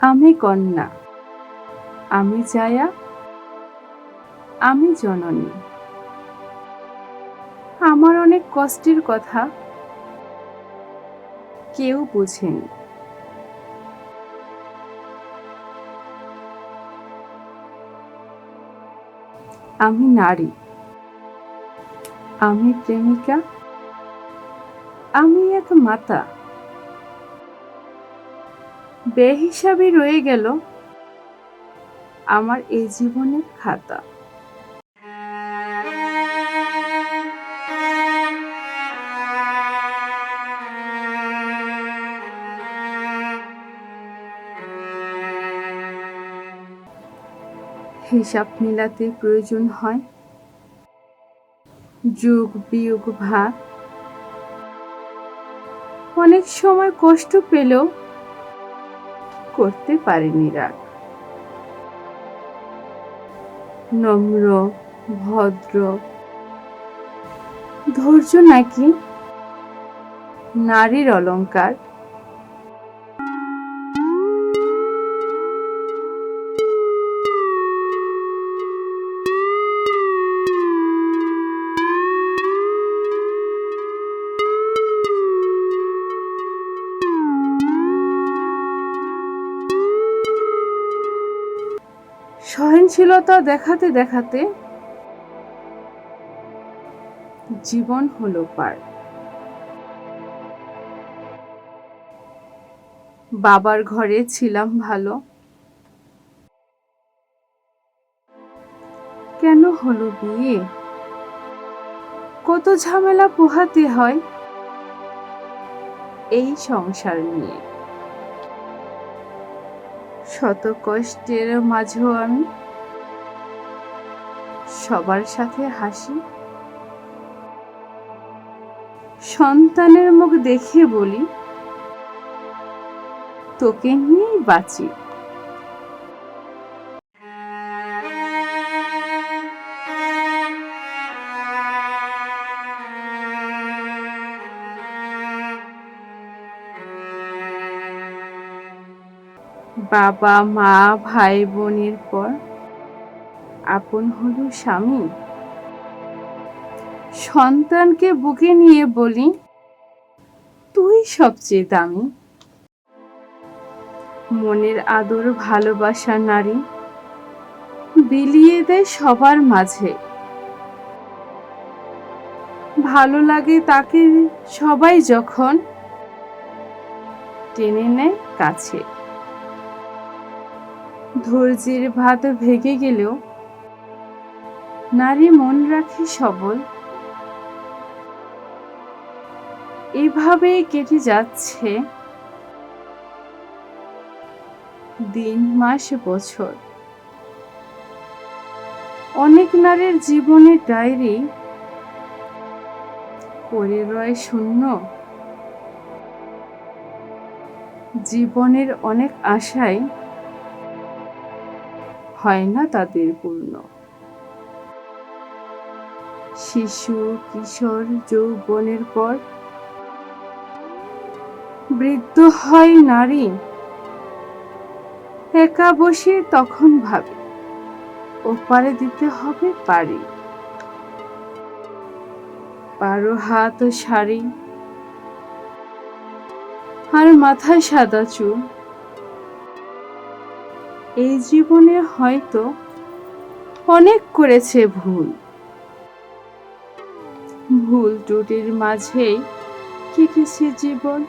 আমি কন্যা। আমি জায়া। আমি জননী। আমার অনেক কষ্টের কথা কেউ বোঝেনি। আমি নারী। আমি প্রেমিকা। আমি এক মাতা। বেহিসাবি রয়ে গেল আমার এই জীবনের খাতা। হিসাব মিলাতে প্রয়োজন হয়। যুগ বিয়োগ ভাগ। অনেক সময় কষ্ট পেলেও করতে পারেনি রাগ। নম্র ভদ্র। ধৈর্য নাকি? নারীর অলংকার। সহনশীলতা দেখাতে দেখাতে জীবন হলো পার। বাবার ঘরে ছিলাম ভালো। কেন হলো বিয়ে? কত ঝামেলা পোহাতে হয়। এই সংসার নিয়ে। শত কষ্টের মাঝেও আমি সবার সাথে হাসি? সন্তানের মুখ দেখে বলি, তোকে নিয়েই বাঁচি। বাবা, মা ভাই বোনের পর আপন হলো স্বামী? সন্তানকে বুকে নিয়ে বলি, তুই সবচেয়ে দামি। মনের আদর ভালোবাসা নারী, বিলিয়ে দেয় সবার মাঝে। ভালো লাগে তাকে সবাই যখন টেনে নেয় কাছে। ধৈর্যের ভাত ভেঙে গেলেও নারী মন রাখি সবল। এভাবে কেটে যাচ্ছে দিন, মাস, বছর। অনেক নারীর জীবনের ডায়েরি পড়ে রয় শূন্য। জীবনের অনেক আশায় হয় না তাদের পূর্ণ। শিশু, কিশোর, যৌবনের পর বৃদ্ধ হয় নারী। একা বসে তখন ভাবে, ওপারে দিতে হবে পারি। বারো হাত ও শাড়ি। আর মাথায় সাদা চুল। এই জীবনে হয়তো অনেক করেছে ভুল। ভুল ত্রুটির মাঝেই কেটেছে জীবন।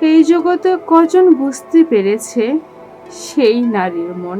এই জগতে কজন বুঝতে পেরেছে সেই নারীর মন?